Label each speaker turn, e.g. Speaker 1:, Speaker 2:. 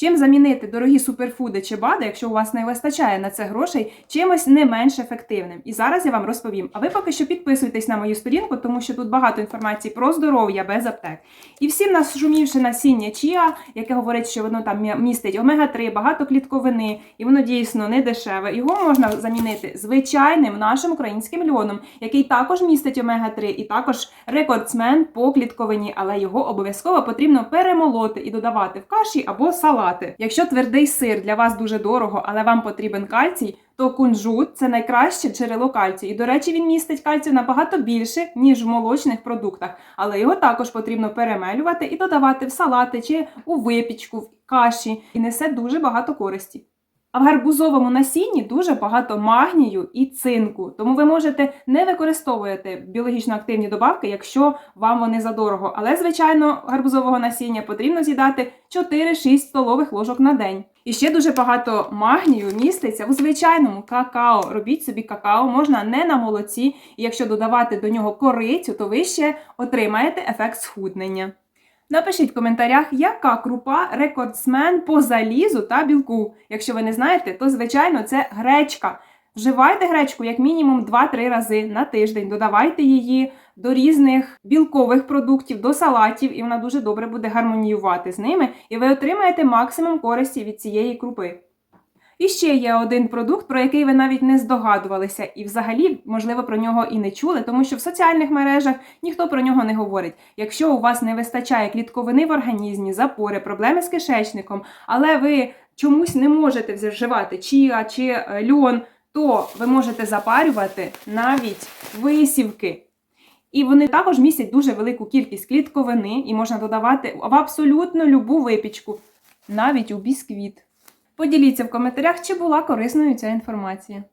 Speaker 1: Чим замінити дорогі суперфуди чи БАДи, якщо у вас не вистачає на це грошей, чимось не менш ефективним. І зараз я вам розповім. А ви поки що підписуйтесь на мою сторінку, тому що тут багато інформації про здоров'я без аптек. І всім нашумівши насіння чіа, яке говорить, що воно там містить омега-3, багато клітковини, і воно дійсно не дешеве. Його можна замінити звичайним нашим українським льоном, який також містить омега-3 і також рекордсмен по клітковині, але його обов'язково потрібно перемолоти і додавати в каші або салати. Якщо твердий сир для вас дуже дорого, але вам потрібен кальцій, то кунжут це найкраще джерело кальцію. І, до речі, він містить кальцію набагато більше, ніж в молочних продуктах, але його також потрібно перемелювати і додавати в салати чи у випічку, в каші, і несе дуже багато користі. А в гарбузовому насінні дуже багато магнію і цинку, тому ви можете не використовувати біологічно активні добавки, якщо вам вони задорого. Але, звичайно, гарбузового насіння потрібно з'їдати 4-6 столових ложок на день. І ще дуже багато магнію міститься у звичайному какао. Робіть собі какао, можна не на молоці, і якщо додавати до нього корицю, то ви ще отримаєте ефект схуднення. Напишіть в коментарях, яка крупа рекордсмен по залізу та білку. Якщо ви не знаєте, то звичайно це гречка. Вживайте гречку як мінімум 2-3 рази на тиждень. Додавайте її до різних білкових продуктів, до салатів, і вона дуже добре буде гармоніювати з ними, і ви отримаєте максимум користі від цієї крупи. І ще є один продукт, про який ви навіть не здогадувалися, і взагалі, можливо, про нього і не чули, тому що в соціальних мережах ніхто про нього не говорить. Якщо у вас не вистачає клітковини в організмі, запори, проблеми з кишечником, але ви чомусь не можете вживати чіа чи е, льон, то ви можете запарювати навіть висівки. І вони також містять дуже велику кількість клітковини і можна додавати в абсолютно любу випічку, навіть у бісквіт. Поділіться в коментарях, чи була корисною ця інформація.